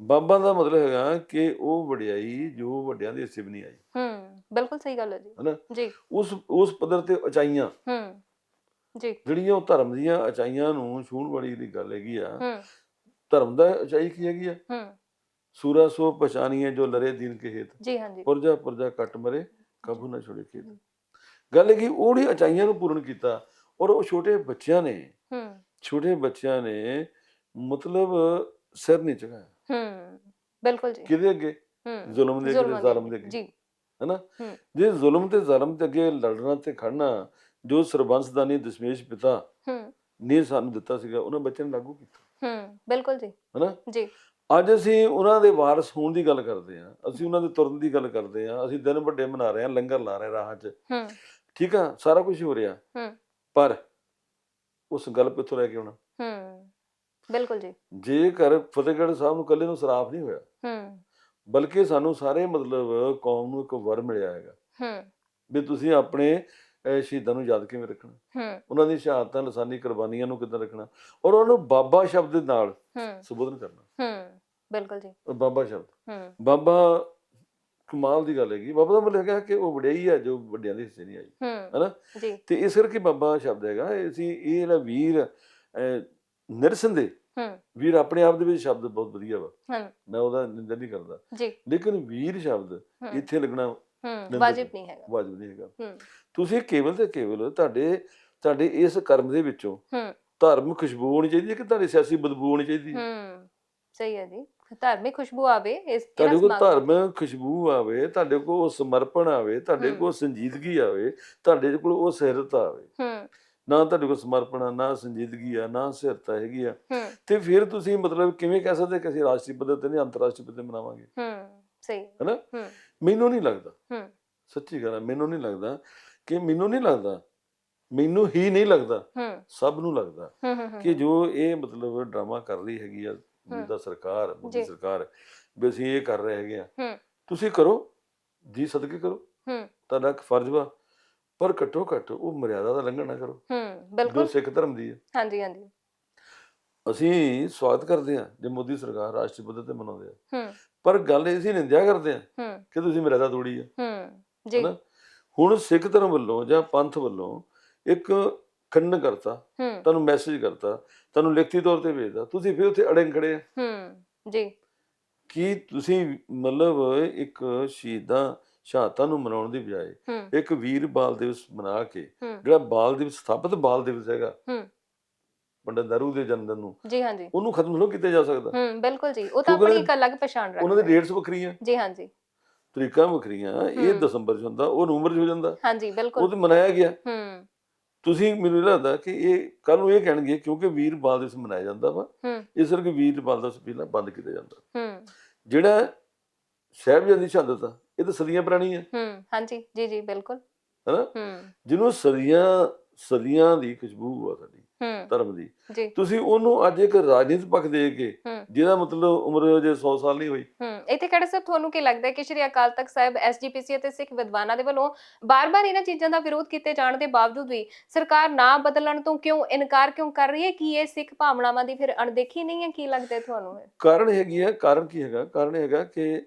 ਬਾਬਾ ਦਾ ਮਤਲਬ ਹੈਗਾ ਕਿ ਉਹ ਵਡਿਆਈ ਜੋ ਵੱਡਿਆਂ ਦੇ ਹਿੱਸੇ ਵੀ ਨਹੀਂ ਆਈ ਹੂੰ ਬਿਲਕੁਲ ਸਹੀ ਗੱਲ ਹੈ ਜੀ। ਹਨਾ? ਜੀ। ਉਸ ਉਸ ਪੱਧਰ ਤੇ ਉਚਾਈਆਂ। ਹੂੰ ਜੀ। ਜਿਹੜੀਆਂ ਉਹ ਧਰਮ ਦੀਆਂ ਉਚਾਈਆਂ ਨੂੰ ਛੂਹਣ ਵਾਲੀ ਦੀ ਗੱਲ ਹੈਗੀ ਆ ਹੂੰ। ਧਰਮ ਦਾ ਉਚਾਈ ਕੀ ਹੈਗੀ ਆ? ਹੂੰ। ਸੂਰਾ ਸੋ ਪਛਾਨੀਏ ਜੋ ਲਰੇ ਦੀਨ ਕੇ ਹੇਤ। ਜੀ ਹਾਂਜੀ ਪੁਰਜਾ ਪੁਰਜਾ ਕੱਟ ਮਰੇ ਕਬੂ ਨਾ ਛੋੜੇ ਖੇਤ। ਗੱਲ ਹੈਗੀ ਉਹੜੀ ਉਚਾਈਆਂ ਨੂੰ ਪੂਰਨ ਕੀਤਾ ਔਰ ਉਹ ਛੋਟੇ ਬੱਚਿਆਂ ਨੇ ਹੂੰ। ਛੋਟੇ ਬੱਚਿਆਂ ਨੇ ਮਤਲਬ ਸਿਰ ਨਹੀਂ ਝੁਕਾਇਆ ਹੂੰ ਬਿਲਕੁਲ ਜੀ। ਕਿਹਦੇ ਅੱਗੇ? ਹੂੰ ਜ਼ੁਲਮ ਦੇ ਅੱਗੇ ਜ਼ੁਲਮਾਂ ਦੇ ਅੱਗੇ? ਜੀ। ਹੈਨਾ। ਜੇ ਜ਼ੁਲਮ ਤੇ ਜ਼ਾਲਮ ਦੇ ਅੱਗੇ ਲੜਨਾ ਤੇ ਖੜਨਾ ਜੋ ਸਰਬੰਸਦਾਨੀ ਦਸ਼ਮੇਸ਼ ਪਿਤਾ ਹੂੰ। ਨੇ ਸਾਨੂੰ ਦਿੱਤਾ ਸੀਗਾ ਉਹਨਾਂ ਬੱਚਿਆਂ ਨੇ ਲਾਗੂ ਕੀਤਾ। ਹੂੰ ਬਿਲਕੁਲ ਜੀ। ਹੈਨਾ? ਜੀ। ਅੱਜ ਅਸੀਂ ਉਹਨਾਂ ਦੇ ਵਾਰਸ ਹੋਣ ਦੀ ਗੱਲ ਕਰਦੇ ਹਾਂ। ਅਸੀਂ ਉਹਨਾਂ ਦੇ ਤੁਰਨ ਦੀ ਗੱਲ ਕਰਦੇ ਹਾਂ। ਅਸੀਂ ਦਿਨ ਵੱਡੇ ਮਨਾ ਰਹੇ ਹਾਂ ਲੰਗਰ ਲਾ ਰਹੇ ਰਾਹਾਂ 'ਚ। ਹੂੰ। ਠੀਕ ਆ? ਸਾਰਾ ਕੁਝ ਹੋ ਰਿਹਾ। ਹੂੰ। ਪਰ ਉਸ ਗੱਲ ਪਿੱਥੋਂ ਲੈ ਕੇ ਆਉਣਾ। ਹੂੰ ਬਿਲਕੁਲ ਜੀ। ਜੇਕਰ ਫਤਿਹਗੜ੍ਹ ਸਾਹਿਬ ਨੂੰ ਕੱਲੇ ਨੂੰ ਸਰਾਫ ਨਹੀਂ ਹੋਇਆ ਹੂੰ। ਬਲਕਿ ਸਾਨੂੰ ਸਾਰੇ ਮਤਲਬ ਕੌਮ ਨੂੰ ਇੱਕ ਵਰ ਮਿਲਿਆ ਹੈਗਾ ਹੂੰ। ਵੀ ਤੁਸੀਂ ਆਪਣੇ ਅਹ, ਸ਼ਹੀਦਾਂ ਨੂੰ ਯਾਦ ਕਿਵੇਂ ਰੱਖਣਾ? ਹੂੰ। ਉਹਨਾਂ ਦੀ ਸ਼ਹਾਦਤਾਂ ਲਸਾਨੀ ਕੁਰਬਾਨੀਆਂ ਨੂੰ ਕਿੱਦਾਂ ਰੱਖਣਾ? ਔਰ ਉਹਨਾਂ ਨੂੰ ਬਾਬਾ ਸ਼ਬਦ ਦੇ ਨਾਲ ਹੂੰ। ਸੰਬੋਧਨ ਕਰਨਾ। ਹੂੰ ਬਿਲਕੁਲ ਜੀ। ਬਾਬਾ ਸ਼ਬਦ। ਹੂੰ। ਬਾਬਾ ਕਮਾਲ ਦੀ ਗੱਲ ਹੈਗੀ। ਬਾਬਾ ਦਾ ਮਤਲਬ ਹੈਗਾ ਕਿ ਉਹ ਵਡਿਆਈ ਹੈ ਜੋ ਵੱਡਿਆਂ ਦੇ ਹਿੱਸੇ ਨਹੀਂ ਆਈ ਹੈਨਾ? ਜੀ। ਤੇ ਇਸ ਕਰਕੇ ਬਾਬਾ ਸ਼ਬਦ ਹੈਗਾ ਅਸੀਂ ਇਹ ਜਿਹੜਾ ਵੀਰ ਨਿਰਸੰਦੇ ਹੂੰ। ਵੀਰ ਆਪਣੇ ਆਪ ਦੇ ਵਿੱਚ ਸ਼ਬਦ ਬਹੁਤ ਵਧੀਆ ਵਾ। ਮੈਂ ਉਹਦਾ ਨਿੰਦਾ ਨਹੀਂ ਕਰਦਾ। ਲੇਕਿਨ ਵੀਰ ਸ਼ਬਦ ਇੱਥੇ ਲੱਗਣਾ ਵਾਜਿਬ ਨਹੀਂ ਹੈਗਾ। ਵਾਜਬ ਨਹੀਂ ਹੈਗਾ। ਹੂੰ। ਤੁਸੀਂ ਕੇਵਲ ਤੇ ਕੇਵਲ ਤੁਹਾਡੇ ਤੁਹਾਡੇ ਇਸ ਕਰਮ ਦੇ ਵਿੱਚੋਂ ਹੂੰ। ਧਰਮ ਖੁਸ਼ਬੂ ਹੋਣੀ ਚਾਹੀਦੀ ਹੈ ਕਿ ਤੁਹਾਡੀ ਸਿਆਸੀ ਬਦਬੂ ਹੋਣੀ ਚਾਹੀਦੀ ਹੈ? ਹੂੰ ਸਹੀ ਹੈ ਜੀ। ਧਾਰਮਿਕ ਖੁਸ਼ਬੂ ਆਵੇ ਇਸ ਤੁਹਾਡੇ ਕੋਲ ਸਮਾਗਮਾਂ? ਧਰਮ ਖੁਸ਼ਬੂ ਆਵੇ ਤੁਹਾਡੇ ਕੋਲ ਉਹ ਸਮਰਪਣ ਆਵੇ ਤੁਹਾਡੇ। ਕੋਲ ਸੰਜੀਦਗੀ ਆਵੇ ਤੁਹਾਡੇ ਕੋਲ ਉਹ ਸਿਰਤਾ ਆਵੇ। ਹੂੰ। ਨਾ ਤੁਹਾਡੇ ਕੋਲ ਸਮਰਪਣ ਆ ਨਾ ਸੰਜੀਦਗੀ ਆ ਨਾ ਸਿਰਤਾ ਹੈਗੀ ਆ ਤੇ ਫਿਰ ਤੁਸੀਂ ਮਤਲਬ ਕਿਵੇਂ ਕਹਿ ਸਕਦੇ ਕਿ ਅਸੀਂ ਰਾਸ਼ਟਰੀ ਪੱਧਰ ਤੇ ਨਹੀਂ ਅੰਤਰਰਾਸ਼ਟਰੀ ਪੱਧਰ ਤੇ ਮਨਾਵਾਂਗੇ? ਹੂੰ ਸਹੀ। ਹੈਨਾ? ਮੈਨੂੰ ਨਹੀਂ ਲੱਗਦਾ। ਹੂੰ। ਸੱਚੀ ਗੱਲ ਹੈ ਮੈਨੂੰ ਨਹੀਂ ਲੱਗਦਾ ਕਿ ਮੈਨੂੰ ਨਹੀਂ ਲੱਗਦਾ ਮੈਨੂੰ ਹੀ ਨਹੀਂ ਲੱਗਦਾ। ਹੂੰ। ਸਭ ਨੂੰ ਲੱਗਦਾ ਕਿ ਜੋ ਇਹ ਮਤਲਬ ਡਰਾਮਾ ਕਰ ਰਹੀ ਹੈਗੀ ਆ ਜਿਹਦਾ ਸਰਕਾਰ ਮੋਦੀ। ਸਰਕਾਰ ਵੀ ਅਸੀਂ ਇਹ ਕਰ ਰਹੇ ਹੈਗੇ ਆ ਤੁਸੀਂ ਕਰੋ ਜੀ ਸਦਕੇ ਕਰੋ। ਤੁਹਾਡਾ ਇੱਕ ਫਰਜ਼ ਵਾ ਪਰ ਘੱਟੋ ਘੱਟ ਉਹ ਮਰਿਆਦਾ ਦਾ ਲੰਘਣ ਨਾ ਕਰੋ। ਹੂੰ ਜੋ ਬਿਲਕੁਲ ਸਿੱਖ ਧਰਮ ਦੀ ਹੈ। ਹਾਂਜੀ ਹਾਂਜੀ। ਅਸੀਂ ਸਵਾਗਤ ਕਰਦੇ ਹਾਂ ਜੇ ਮੋਦੀ ਸਰਕਾਰ ਰਾਸ਼ਟਰੀ ਪੱਧਰ ਤੇ ਮਨਾਉਂਦੇ ਆ। ਹੂੰ। ਪਰ ਗੱਲ ਇਹ ਅਸੀਂ ਨਿੰਦਿਆ ਕਰਦੇ ਹੂੰ ਕਿ ਤੁਸੀਂ ਮਰਿਆਦਾ ਤੋੜੀ ਆ। ਹੂੰ। ਜੀ? ਹੁਣ ਸਿੱਖ ਧਰਮ ਵੱਲੋਂ ਜਾਂ ਪੰਥ ਵੱਲੋਂ ਇੱਕ ਖੰਡਨ ਕਰਤਾ ਤੁਹਾਨੂੰ ਮੈਸੇਜ ਕਰਤਾ ਤੁਹਾਨੂੰ ਲਿਖਤੀ ਤੌਰ ਤੇ ਭੇਜਦਾ ਤੁਸੀਂ ਫਿਰ ਉੱਥੇ ਅੜੰਗ ਖੜੇ ਆ। ਹੂੰ ਜੀ। ਕਿ ਤੁਸੀਂ ਮਤਲਬ ਇੱਕ ਸ਼ਹੀਦਾਂ ਸ਼ਹਾਦਤਾਂ ਨੂੰ ਮਨਾਉਣ ਦੀ ਬਜਾਏ ਇੱਕ ਵੀਰ ਬਾਲ ਦਿਵਸ ਮਨਾ ਕੇ ਜਿਹੜਾ ਬਾਲ ਦਿਵਸ ਸਥਾਪਿਤ ਬਾਲ ਦਿਵਸ ਹੈਗਾ ਹੂੰ। ਪੰਡਤ ਨਹਿਰੂ ਦੇ ਜਨਮ ਦਿਨ ਨੂੰ ਜੀ ਹਾਂਜੀ। ਉਹਨੂੰ ਖਤਮ ਨਹੀਂ ਕੀਤਾ ਜਾ ਸਕਦਾ। ਹੂੰ ਬਿਲਕੁਲ ਜੀ। ਉਹ ਤਾਂ ਆਪਣੀ ਇੱਕ ਅਲੱਗ ਪਛਾਣ ਰੱਖਦਾ। ਉਹਨਾਂ ਦੇ। ਡੇਟਸ ਵੱਖਰੀਆਂ। ਜੀ ਹਾਂਜੀ। ਤਰੀਕਾਂ ਵੱਖਰੀਆਂ ਇਹ। ਦਸੰਬਰ 'ਚ ਹੁੰਦਾ ਉਹ ਨਵੰਬਰ 'ਚ ਹੋ ਜਾਂਦਾ। ਹਾਂਜੀ ਉਹ ਬਿਲਕੁਲ ਤੇ ਮਨਾਇਆ ਗਿਆ। ਹੂੰ। ਤੁਸੀਂ ਮੈਨੂੰ ਲੱਗਦਾ ਕਿ ਇਹ ਕੱਲ ਨੂੰ ਇਹ ਕਹਿਣਗੇ ਕਿਉਂਕਿ ਵੀਰ ਬਾਲ ਦਿਵਸ ਮਨਾਇਆ ਜਾਂਦਾ ਵਾ ਇਸ ਕਰਕੇ ਵੀਰ ਬਾਲ ਦਿਵਸ ਪਹਿਲਾਂ ਬੰਦ ਕੀਤਾ ਜਾਂਦਾ। ਹੂੰ। ਜਿਹੜਾ ਸਾਹਿਬਜ਼ਾਦੀ ਸ਼ਹਾਦਤ ਆ ਇਹ ਤਾਂ ਸਦੀਆਂ ਪੁਰਾਣੀ ਹੈ ਹੂੰ ਹਾਂਜੀ ਜੀ ਜੀ ਬਿਲਕੁਲ। ਹੈਨਾ? ਹੂੰ। ਜਿਹਨੂੰ ਸਦੀਆਂ ਸਦੀਆਂ ਦੀ ਖੁਸ਼ਬੂ ਆ ਸਾਡੀ ਹੂੰ। ਧਰਮ ਦੀ। ਤੁਸੀਂ ਉਹਨੂੰ ਅੱਜ ਇੱਕ ਰਾਜਨੀਤਿਕ ਪੱਖ ਦੇ ਕੇ ਜਿਹਦਾ ਮਤਲਬ ਉਮਰ ਜੇ 100 ਸਾਲ ਨਹੀਂ ਹੋਈ। ਹੂੰ ਇੱਥੇ ਖੜੇ ਸਾਹਿਬ ਤੁਹਾਨੂੰ ਕੀ ਲੱਗਦਾ ਹੈ ਕਿ ਸ਼੍ਰੀ ਅਕਾਲ ਤਖਤ ਸਾਹਿਬ ਐਸਜੀਪੀਸੀ ਅਤੇ ਸਿੱਖ ਵਿਦਵਾਨਾਂ ਦੇ ਵੱਲੋਂ ਬਾਰ-ਬਾਰ ਇਹਨਾਂ ਚੀਜ਼ਾਂ ਦਾ ਵਿਰੋਧ ਕੀਤੇ ਜਾਣ ਦੇ ਬਾਵਜੂਦ ਵੀ ਸਰਕਾਰ ਨਾ ਬਦਲਣ ਤੋਂ ਕਿਉਂ ਇਨਕਾਰ ਕਿਉਂ ਕਰ ਰਹੀ ਹੈ? ਕੀ ਇਹ ਸਿੱਖ ਭਾਵਨਾਵਾਂ ਦੀ ਫਿਰ ਅਣਦੇਖੀ ਨਹੀਂ ਹੈ? ਕੀ ਲੱਗਦਾ ਹੈ ਤੁਹਾਨੂੰ ਇਹ? ਕਾਰਨ ਹੈਗੀ ਹੈ ਕਾਰਨ ਕੀ ਹੈਗਾ? ਕਾਰਨ ਇਹ ਹੈਗਾ ਕਿ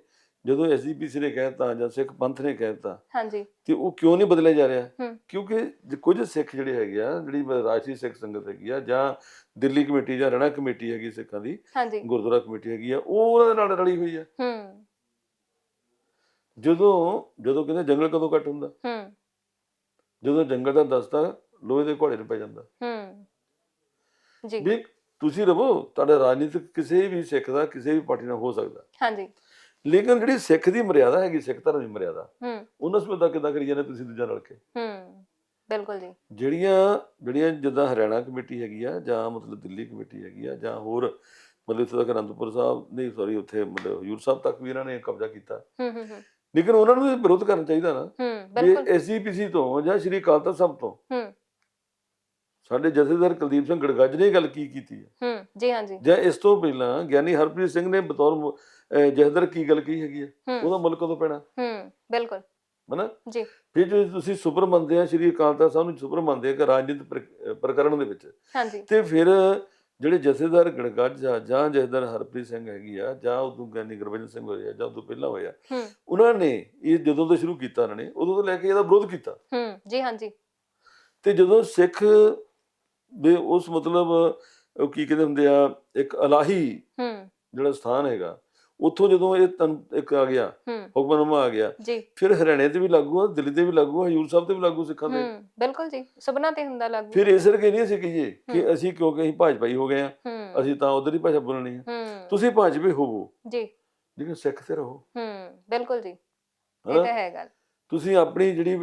ਜਦੋਂ ਐਸਜੀਪੀਸੀ ਨੇ ਕਹਿਤਾ ਜਾਂ ਸਿੱਖ ਪੰਥ ਨੇ ਕਹਿਤਾ ਹਾਂਜੀ। ਤੇ ਉਹ ਕਿਉਂ ਨਹੀਂ ਬਦਲਿਆ ਜਾ ਰਿਹਾ। ਕਿਉਂਕਿ ਕੁਝ ਸਿੱਖ ਜਿਹੜੇ ਹੈਗੇ ਆ ਜਿਹੜੀ ਰਾਸ਼ਟਰੀ ਸਿੱਖ ਸੰਗਤ ਹੈਗੀ ਆ ਜਾਂ ਦਿੱਲੀ ਕਮੇਟੀ ਜਾਂ ਰਣਾ ਕਮੇਟੀ ਹੈਗੀ ਸਿੱਖਾਂ ਦੀ ਗੁਰਦੁਆਰਾ ਕਮੇਟੀ ਹੈਗੀ ਆ ਉਹ ਉਹਨਾਂ ਦੇ ਨਾਲ ਰਲੀ ਹੋਈ ਆ। ਹੂੰ। ਜਦੋਂ ਜਦੋਂ ਕਹਿੰਦੇ ਜੰਗਲ ਕਦੋਂ ਕੱਟ ਹੁੰਦਾ? ਹੂੰ। ਜਦੋਂ ਜੰਗਲ ਦਾ ਦਸਤਾ ਲੋਹੇ ਦੇ ਘੋੜੇ ਨੂੰ ਪੈ ਜਾਂਦਾ। ਹੂੰ। ਜੀ। ਵੀ ਤੁਸੀਂ ਰਵੋ ਤੁਹਾਡਾ ਰਾਜਨੀਤਿਕ ਕਿਸੇ ਵੀ ਸਿੱਖ ਦਾ ਕਿਸੇ ਵੀ ਪਾਰਟੀ ਨਾਲ ਹੋ ਸਕਦਾ। ਹਾਂਜੀ। ਲੇਕਿਨ ਜਿਹੜੀ ਸਿੱਖ ਦੀ ਮਰਿਆਦਾ ਹੈਗੀ ਸਿੱਖ ਧਰਮ ਦੀ ਮਰਿਆਦਾ ਹੂੰ। ਉਹਨਾਂ ਸਮਝਦਾ ਕਿੱਦਾਂ ਕਰੀ ਜਾਂਦੇ ਤੁਸੀਂ ਦੂਜਾ ਰਲ ਕੇ? ਹੂੰ ਬਿਲਕੁਲ ਜੀ। ਜਿਹੜੀਆਂ ਜਿਹੜੀਆਂ ਜਿੱਦਾਂ ਹਰਿਆਣਾ ਕਮੇਟੀ ਹੈਗੀ ਆ ਜਾਂ ਮਤਲਬ ਦਿੱਲੀ ਕਮੇਟੀ ਹੈਗੀ ਆ ਜਾਂ ਹੋਰ ਮਤਲਬ ਇੱਥੇ ਤੱਕ ਅਨੰਦਪੁਰ ਸਾਹਿਬ ਨਹੀਂ ਸੌਰੀ ਉੱਥੇ ਮਤਲਬ ਹਜੂਰ ਸਾਹਿਬ ਤੱਕ ਵੀ ਇਹਨਾਂ ਨੇ ਕਬਜ਼ਾ ਕੀਤਾ। ਹੂੰ ਹੂੰ ਹੂੰ। ਲੇਕਿਨ ਉਹਨਾਂ ਨੂੰ ਵੀ ਵਿਰੋਧ ਕਰਨਾ ਚਾਹੀਦਾ ਨਾ। ਹੂੰ ਬਿਲਕੁਲ। ਐਸਜੀਪੀਸੀ ਤੋਂ ਜਾਂ ਸ਼੍ਰੀ ਅਕਾਲ ਤਖਤ ਸਾਹਿਬ ਤੋਂ ਹੂੰ। ਸਾਡੇ ਜਥੇਦਾਰ ਕੁਲਦੀਪ ਸਿੰਘ ਗੜਗੱਜ ਨੇ ਗੱਲ ਕੀ ਕੀਤੀ ਹੈ ਹੂੰ ਜੀ ਹਾਂਜੀ ਜਾਂ। ਇਸ ਤੋਂ ਪਹਿਲਾਂ ਗਿਆਨੀ ਹਰਪ੍ਰੀਤ ਸਿੰਘ ਨੇ ਬਤੌਰ ਜਥੇਦਾਰ ਕੀ ਗੱਲ ਕਹੀ ਹੈਗੀ ਆ? ਹੂੰ। ਉਹਦਾ ਮੁੱਲ ਕਦੋਂ ਪੈਣਾ? ਹੂੰ ਬਿਲਕੁਲ। ਹਨਾ? ਜੀ। ਫਿਰ ਜੇ ਤੁਸੀਂ ਸੁਪਰ ਮੰਨਦੇ ਆ ਸ਼੍ਰੀ ਅਕਾਲ ਤਖਤ ਸਾਹਿਬ ਨੂੰ ਸੁਪਰ ਮੰਨਦੇ ਆ ਕਿ ਰਾਜਨੀਤਿਕ ਪ੍ਰਕਰਣ ਦੇ ਵਿੱਚ ਹਾਂਜੀ। ਤੇ ਫਿਰ ਜਿਹੜੇ ਜਥੇਦਾਰ ਗੜਗੱਜ ਆ ਜਾਂ ਜਥੇਦਾਰ ਹਰਪ੍ਰੀਤ ਸਿੰਘ ਹੈਗੀ ਆ ਜਾਂ ਉਦੋਂ ਗਿਆਨੀ ਗੁਰਬਚਨ ਸਿੰਘ ਹੋਇਆ ਜਾਂ ਉਦੋਂ ਪਹਿਲਾਂ ਹੋਇਆ ਉਹਨਾਂ ਨੇ ਇਹ ਜਦੋਂ ਤੋਂ ਸ਼ੁਰੂ ਕੀਤਾ ਉਹਨਾਂ ਨੇ ਉਦੋਂ ਤੋਂ ਲੈ ਕੇ ਇਹਦਾ ਵਿਰੋਧ ਕੀਤਾ। ਹੂੰ ਜੀ ਹਾਂਜੀ। ਤੇ ਜਦੋਂ ਸਿੱਖ ਦੇ ਉਸ ਮਤਲਬ ਉਹ ਕੀ ਕਹਿੰਦੇ ਹੁੰਦੇ ਆ ਇੱਕ ਇਲਾਹੀ ਹੂੰ। ਜਿਹੜਾ ਸਥਾਨ ਹੈਗਾ ਉੱਥੋਂ ਜਦੋਂ ਇਹ ਇੱਕ ਆ ਗਿਆ ਹੂੰ। ਹੁਕਮਨਾਮਾ ਆ ਗਿਆ ਫਿਰ ਹਰਿਆਣੇ ਤੇ ਵੀ ਲਾਗੂ ਆ ਦਿੱਲੀ ਤੇ ਵੀ ਲਾਗੂ ਆ ਹਜੂਰ ਸਾਹਿਬ ਤੇ ਵੀ ਲਾਗੂ ਸਿੱਖਾਂ ਦੇ। ਹੂੰ ਬਿਲਕੁਲ ਜੀ ਸਭਨਾ ਤੇ ਹੁੰਦਾ ਲਾਗੂ। ਫਿਰ ਇਸ ਕਰਕੇ ਨਹੀਂ ਅਸੀਂ ਕਹੀਏ ਕਿ ਅਸੀਂ ਕਿਉਂਕਿ ਅਸੀਂ ਭਾਜਪਾਈ ਹੋ ਗਏ ਆ ਹੂੰ। ਅਸੀਂ ਤਾਂ ਉਧਰ ਹੀ ਭਾਸ਼ਾ ਬੋਲਣੀ ਆ। ਹੂੰ। ਤੁਸੀਂ ਭਾਜਪੇ ਹੋਵੋ। ਜੀ। ਲੇਕਿਨ ਸਿੱਖ ਤੇ ਰਹੋ। ਹੂੰ ਬਿਲਕੁਲ ਜੀ। ਇਹ? ਤਾਂ ਹੈ ਗੱਲ। ਤੁਸੀਂ ਆਪਣੀ ਜਿਹੜੀ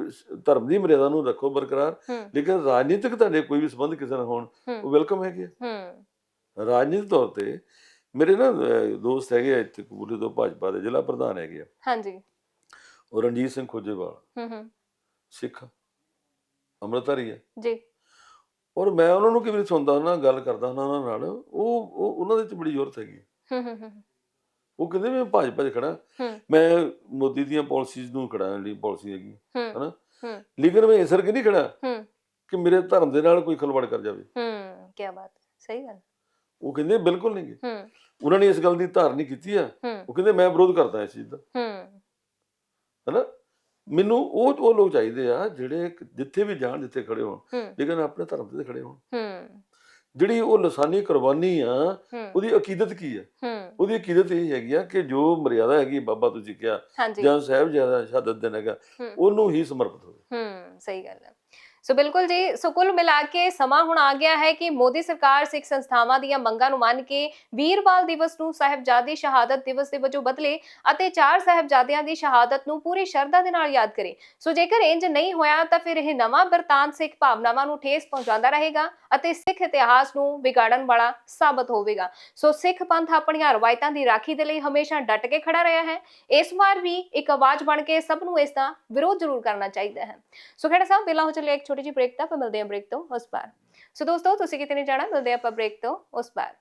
ਧਰਮ ਦੀ ਮਰਿਆਦਾ ਨੂੰ ਰੱਖੋ ਬਰਕਰਾਰ ਹੂੰ। ਲੇਕਿਨ ਰਾਜਨੀਤਿਕ ਤੁਹਾਡੇ ਕੋਈ ਵੀ ਸੰਬੰਧ ਕਿਸੇ ਨਾਲ ਹੋਣ ਉਹ ਹੂੰ ਵੈਲਕਮ ਹੈਗੇ ਆ। ਹੂੰ। ਰਾਜਨੀਤਿਕ ਤੌਰ ਤੇ ਮੇਰੇ ਨਾ ਦੋਸਤ ਹੈਗੇ ਆ ਇੱਥੇ ਕਬੂਲੇ ਤੋਂ ਭਾਜਪਾ ਦੇ ਜ਼ਿਲ੍ਹਾ ਪ੍ਰਧਾਨ ਹੈਗੇ ਆ। ਹਾਂਜੀ। ਉਹ ਰਣਜੀਤ ਸਿੰਘ ਖੋਜੇਵਾਲ। ਹੂੰ ਹੂੰ। ਸਿੱਖ ਅੰਮ੍ਰਿਤਧਾਰੀ ਹੈ ਜੀ। ਔਰ ਮੈਂ ਉਹਨਾਂ ਨੂੰ ਕਿਵੇਂ ਸੁਣਦਾ ਨਾਲ ਗੱਲ ਕਰਦਾ ਉਹਨਾਂ ਨਾਲ ਉਹ ਉਹ ਉਹਨਾਂ ਦੇ ਚ ਬੜੀ ਜ਼ੋਰਤ ਹੈਗੀ। ਹੂੰ ਹੂੰ ਹੂੰ। ਉਹ ਕਹਿੰਦੇ ਮੈਂ ਭਾਜਪਾ 'ਚ ਖੜਾ ਮੈਂ ਮੋਦੀ ਦੀਆਂ ਪਾਲਿਸੀਜ਼ ਨੂੰ ਖੜਾ ਜਿਹੜੀ ਪਾਲਿਸੀ ਹੈਗੀ ਹੂੰ। ਹਨਾ? ਹੂੰ। ਲੇਕਿਨ ਮੈਂ ਇਸ ਕਰਕੇ ਨਹੀਂ ਖੜਾ ਹੂੰ। ਕਿ ਮੇਰੇ ਧਰਮ ਦੇ ਨਾਲ ਕੋਈ ਖਲਵਾੜ ਕਰ ਜਾਵੇ। ਹੂੰ ਕੀ ਬਾਤ ਸਹੀ ਗੱਲ। ਉਹ ਕਹਿੰਦੇ ਬਿਲਕੁਲ ਨਹੀਂ ਗੇ। ਹੂੰ। ਉਹਨਾਂ ਨੇ ਇਸ ਗੱਲ ਦੀ ਧਾਰਨੀ ਕੀਤੀ ਆ। ਉਹ ਕਹਿੰਦੇ ਮੈਂ ਵਿਰੋਧ ਕਰਦਾ ਇਸ ਚੀਜ਼ ਦਾ। ਹੂੰ। ਹਨਾ? ਮੈਨੂੰ ਉਹ ਉਹ ਲੋਕ ਚਾਹੀਦੇ ਆ ਜਿਹੜੇ ਜਿੱਥੇ ਵੀ ਜਾਣ ਜਿੱਥੇ ਖੜੇ ਹੋਣ। ਲੇਕਿਨ ਆਪਣੇ ਧਰਮ ਤੇ ਖੜੇ ਹੋਣ। ਹੂੰ। ਜਿਹੜੀ ਉਹ ਲਸਾਨੀ ਕੁਰਬਾਨੀ ਆ ਉਹਦੀ ਅਕੀਦਤ ਕੀ ਹੂੰ। ਉਹਦੀ ਅਕੀਦਤ ਇਹ ਹੈਗੀ ਆ ਕਿ ਜੋ ਮਰਿਆਦਾ ਹੈਗੀ ਬਾਬਾ ਤੁਸੀਂ ਕਿਹਾ ਜਾਂ ਸਾਹਿਬਜ਼ਾਦਾ ਸ਼ਹਾਦਤ ਦਿਨ ਹੈਗਾ। ਉਹਨੂੰ ਹੀ ਸਮਰਪਿਤ ਹੋਵੇ। ਹੂੰ ਸਹੀ ਗੱਲ ਹੈ ਸੋ ਬਿਲਕੁਲ ਜੀ, ਸੋ ਕੁੱਲ ਮਿਲਾ ਕੇ ਸਮਾਂ ਹੁਣ ਆ ਗਿਆ ਹੈ ਕਿ ਮੋਦੀ ਸਰਕਾਰ ਸਿੱਖ ਸੰਸਥਾਵਾਂ ਦੀਆਂ ਮੰਗਾਂ ਨੂੰ ਮੰਨ ਕੇ ਵੀਰਵਾਲ ਦਿਵਸ ਨੂੰ ਸਾਹਿਬਜ਼ਾਦੇ ਸ਼ਹਾਦਤ ਦਿਵਸ ਦੇ ਵਜੋਂ ਬਦਲੇ ਅਤੇ ਚਾਰ ਸਾਹਿਬਜ਼ਾਦਿਆਂ ਦੀ ਸ਼ਹਾਦਤ ਨੂੰ ਪੂਰੀ ਸ਼ਰਧਾ ਦੇ ਨਾਲ ਯਾਦ ਕਰੇ। ਸੋ ਜੇਕਰ ਇੰਜ ਨਹੀਂ ਹੋਇਆ ਤਾਂ ਫਿਰ ਇਹ ਨਵਾਂ ਬਰਤਾਨ ਸਿੱਖ ਭਾਵਨਾਵਾਂ ਨੂੰ ਠੇਸ ਪਹੁੰਚਾਉਂਦਾ ਰਹੇਗਾ ਅਤੇ ਸਿੱਖ ਇਤਿਹਾਸ ਨੂੰ ਵਿਗਾੜਨ ਵਾਲਾ ਸਾਬਤ ਹੋਵੇਗਾ। ਸੋ ਸਿੱਖ ਪੰਥ ਆਪਣੀਆਂ ਰਵਾਇਤਾਂ ਦੀ ਰਾਖੀ ਦੇ ਲਈ ਹਮੇਸ਼ਾ ਡਟ ਕੇ ਖੜਾ ਰਿਹਾ ਹੈ। ਇਸ ਵਾਰ ਵੀ ਇੱਕ ਆਵਾਜ਼ ਬਣ ਕੇ ਸਭ ਨੂੰ ਇਸ ਦਾ ਵਿਰੋਧ ਜ਼ਰੂਰ ਕਰਨਾ ਚਾਹੀਦਾ ਹੈ। ਸੋ ਖੜਾ ਸਾਹਿਬ ਬਿਲਾ ਹੋ ਚੱਲੇ ਇੱਕ ਛੋਟੀ ਜਿਹੀ ਬ੍ਰੇਕ ਤੱਕ ਮਿਲਦੇ ਹਾਂ ਬ੍ਰੇਕ ਤੋਂ ਉਸ ਪਾਰ ਸੋ ਦੋਸਤੋ, ਤੁਸੀਂ ਕਿਤੇ ਨਹੀਂ ਜਾਣਾ, ਮਿਲਦੇ ਹਾਂ ਆਪਾਂ ਬ੍ਰੇਕ ਤੋਂ ਉਸ ਪਾਰ